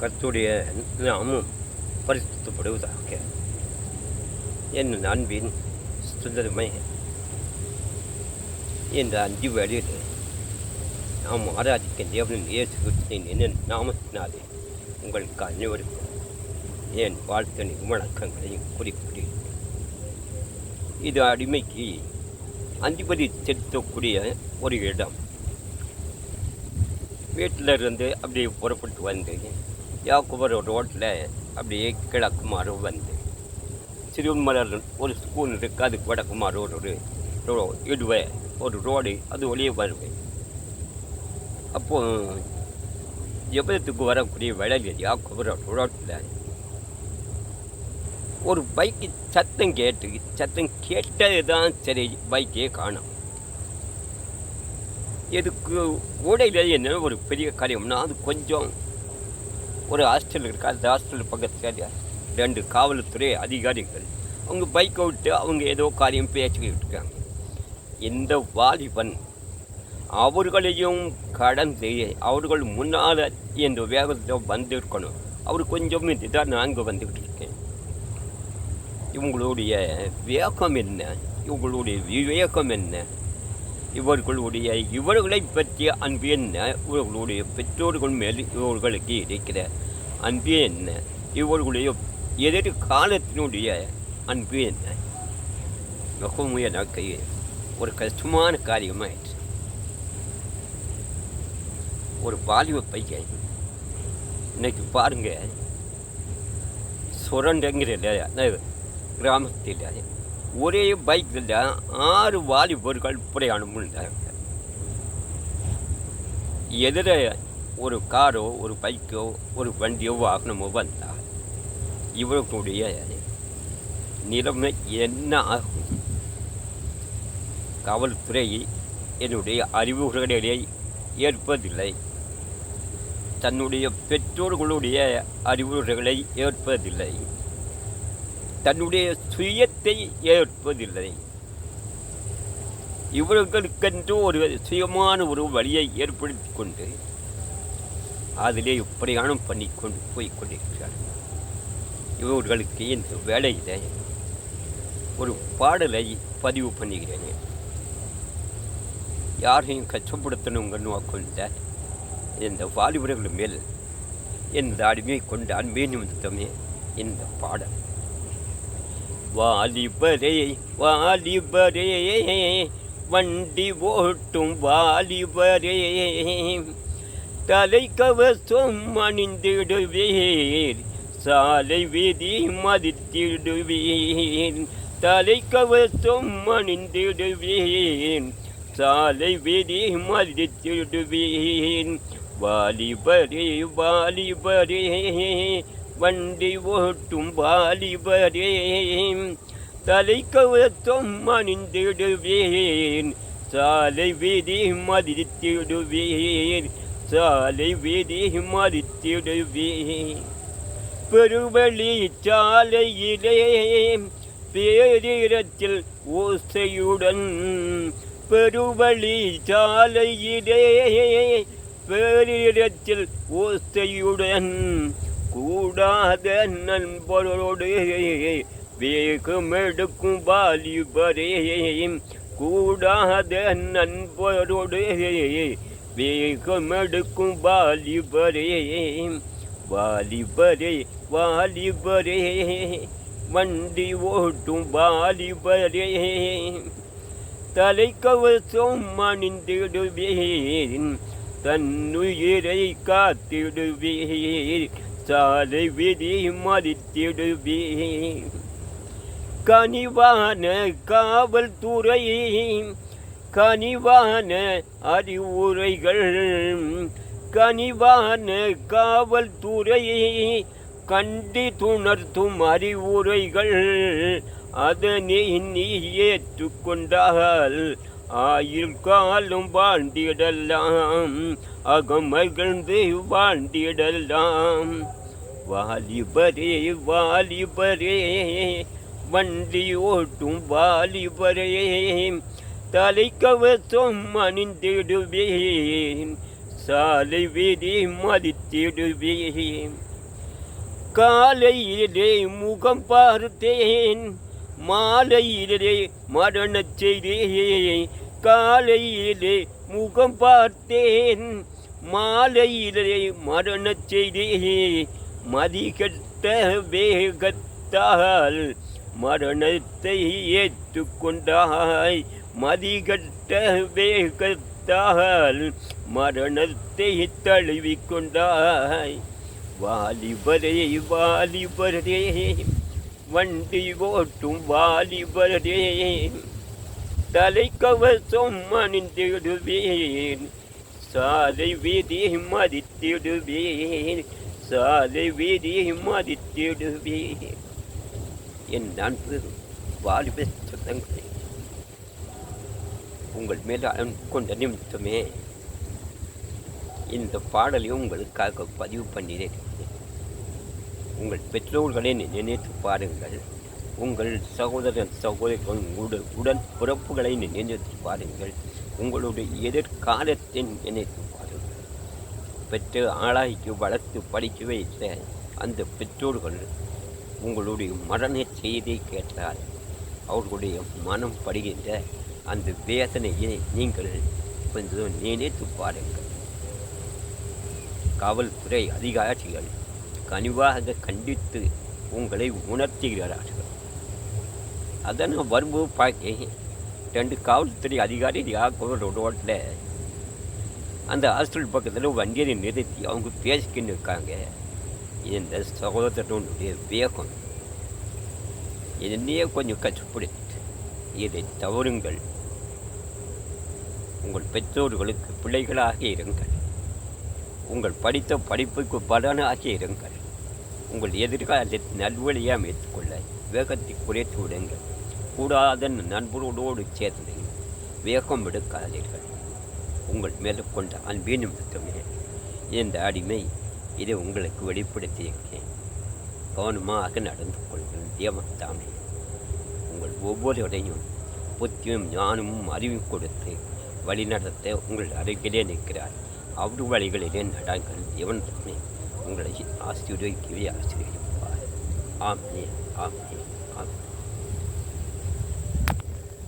கத்துடைய நாமும் பரிசுத்தப்படுவதாக என் அன்பின் சுந்தரமே என்ற அஞ்சு வழியில் நாம் ஆராதிக்க தேவனின் இயேசு கிறிஸ்துவின் என்ன நாமத்தினாலே உங்களுக்கு அனைவருக்கும் என் வாழ்த்தனை வணக்கங்களையும் குறிப்பிடுகிறேன் இது அடிமைக்கு அதிபதி செலுத்தக்கூடிய ஒரு இடம். வீட்டில் இருந்து அப்படியே புறப்பட்டு வந்து யாக்குபர் ரோட்டில் அப்படியே கிழக்குமாறு வந்து. சிறுமலர் ஒரு ஸ்கூல் இருக்குது அதுக்கு வடக்குமாறு ஒரு ரோ இடுவேன் ஒரு ரோடு அது ஒளியே வருவேன் அப்போது ஜபதத்துக்கு வரக்கூடிய வேலையில் யாக்குபர் ரோட்டில் ஒரு பைக்கு சத்தம் கேட்டு சத்தம் கேட்டது தான் சரி பைக்கே காணும். இதுக்கு ஓடையில் என்ன ஒரு பெரிய காரியம்னா அது கொஞ்சம் ஒரு ஹாஸ்டல் இருக்கு? அந்த ஹாஸ்டல் பக்கத்தில் ரெண்டு காவல்துறை அதிகாரிகள். அவங்க பைக்கை விட்டு அவங்க ஏதோ காரியம் பேசிக்கிட்டு இருக்காங்க. இந்த வாலிபன்? அவர்களையும் கடந்து அவர்கள் முன்னால் இந்த வேகத்தில் வந்திருக்கணும். அவர் கொஞ்சம் இதுதான் நாங்கள் வந்துக்கிட்டு இருக்கேன். இவங்களுடைய வேகம் என்ன? இவங்களுடைய விவேகம் என்ன? இவர்களுடைய இவர்களை பற்றிய அன்பு என்ன? இவர்களுடைய பெற்றோர்கள் மேல் இவர்களுக்கு இருக்கிற அன்பு என்ன? இவர்களுடைய எதிர்காலத்தினுடைய அன்பு என்ன? மிகவும் எனக்கு ஒரு கஷ்டமான காரியமாயிடுச்சு ஒரு பாலிவ பையன் இன்னைக்கு பாருங்கள் சுரண்டங்கிற கிராமத்தில் ஒரே பைக்கில் ஆறு வாலிபர்கள் பிரயாணம் பண்ணாங்க எதிர ஒரு காரோ ஒரு பைக்கோ ஒரு வண்டியோ வாகனமோ வந்தால் இவர்களுடைய நிலைமை என்ன ஆகும்? காவல்துறை என்னுடைய அறிவுரைகளை ஏற்பதில்லை. தன்னுடைய பெற்றோர்களுடைய அறிவுரைகளை ஏற்பதில்லை. தன்னுடைய சுயத்தை ஏற்பதில்லை. இவர்களுக்கென்று ஒரு சுயமான ஒரு வழியை ஏற்படுத்தி கொண்டு அதிலே பிரயாணம் பண்ணி கொண்டு போய் கொண்டிருக்கிறார்கள் இவர்களுக்கு இந்த வேலையில் ஒரு பாடலை பதிவு பண்ணுகிறேன். யாரையும் கஷ்டப்படுத்தணுங்கன்னு கொண்ட இந்த வாலிபர்கள் மேல் என் அடிமையை கொண்டு அன்பே நிமித்தமே இந்த பாடல். வாலிபரே வாலிபரே வண்டி ஓட்டும் வாலிபரே. தலை கவசம் அணிந்திடுவீர் சாலை வீதி மதித்திடுவீர். தலை கவசம் அணிந்திடுவீர் சாலை வீதி மதித்திடுவீர். வாலிபரே வாலிபரே வண்டி ஓட்டும் வாலிபரே தலை கவசம் அணிந்திடுவேன் சாலை வீதி மதித்திடுவேன் சாலை வீதி மதித்திடுவேன் பெருவழி சாலையிலே பேரிடத்தில் ஓசையுடன் பெருவழி சாலையிலே பேரிடத்தில் ஓசையுடன் கூடாத நண்பரோடு வேகமெடுக்கும் வாலிபரே கூடாத நண்பரோடு வேகமெடுக்கும் வாலிபரே வாலிபரே வாலிபரே வண்டி ஓட்டும் வாலிபரே தலைக்கவசம் அணிந்திடுவேன் தன்னுயிரை காத்திடுவீர் சாலை விதி மறித்திடுவே கனிவான காவல்துறை கனிவான அறிவுரைகள். கனிவான காவல்துறை கண்டி துணர்த்தும் அறிவுரைகள். அதனை நீ ஏற்றுக்கொண்டால் ஆயுள் காலம் வாழ்ந்திடலாம் அகமகிழ்ந்து வாழ்ந்திடலாம் வாலிபரே வாலிபரே வண்டி ஓட்டும் வாலிபரே தலைக்கவசம் அணிந்திடுவேன் சாலை வீதி மதித்திடுவேன் காலையிலே முகம் பார்த்தேன் மாலையிலே மரணச் செய்தே காலையிலே முகம் பார்த்தேன். மாலையிலே மரணச் செய்தே மதிகட்ட வேகத்தால் மரணத்தை ஏற்றுக்கொண்டாய். மதிகட்ட வேகத்தால் மரணத்தை தழுவிக்கொண்டாய். வாலிபரே வாலிபரே. வண்டி ஓட்டும் வாலிபரே தலைக்கவசம் அணிந்திடுவேன் சாலை வீதி மதித்திடுவேன் சாலை வீதி மதித்திடுவேன் என் நண்பு வாலிப சொந்தங்களே உங்கள் மேல் அன்பு கொண்ட நிமித்தமே இந்த பாடலை உங்களுக்காக பதிவு பண்ணினேன் உங்கள் பெற்றோர்களை நினைத்து பாருங்கள். உங்கள் சகோதரன் சகோதரர்கள் உங்கள் உடன் பிறப்புகளை நினைத்து பாருங்கள். உங்களுடைய எதிர்காலத்தை நினைத்து பாருங்கள். பெற்று ஆளாய்க்கு வளர்த்து படிக்க வைத்த அந்த பெற்றோர்கள் உங்களுடைய மரண செய்தி கேட்டால் அவர்களுடைய மனம் படுகின்ற அந்த வேதனையை நீங்கள் கொஞ்சம் நினைத்து பாருங்கள். காவல்துறை அதிகாரிகள் கனிவாக கண்டித்து உங்களை உணர்த்துகிறார்கள் அதன் வரும்போது பார்க்க ரெண்டு காவல்துறை அதிகாரி யாக்கோட ரோட்டில் அந்த ஹாஸ்டல் பக்கத்தில் வண்டியை நிறுத்தி அவங்க பேசிக்கின்னு இருக்காங்க. இந்த சகோதரனுடைய வேகம் என்னையே கொஞ்சம் கஷ்டப்படுத்து இதை தவறுங்கள். உங்கள் பெற்றோர்களுக்கு பிள்ளைகளாக இருங்கள். உங்கள் படித்த படிப்புக்கு பலனாக இருங்கள். உங்கள் எதிர்காலத்தை நல்வழியாக அமைத்துக்கொள்ள வேகத்தை குறைத்து விடுங்கள். கூடாத நண்பர்களோடு சேர்ந்து வேகம் எடுக்காதீர்கள். உங்கள் மேலே கொண்ட அன்பின் மட்டுமே இந்த அடிமை இதை உங்களுக்கு வெளிப்படுத்தியிருக்கேன் கவனமாக நடந்து கொள்ளுங்கள் தேவத்தாமே. உங்கள் ஒவ்வொருவரையும் புத்தியும் ஞானமும் அறிவும் கொடுத்து வழிநடத்த உங்கள் அருகிலே நிற்கிறார். அவர் வழிகளிலே நடாங்கள் இவன் தானே உங்களை ஆசிரியக்கவே ஆசிரியப்பார் ஆசிரியர் ஆமே ஆமே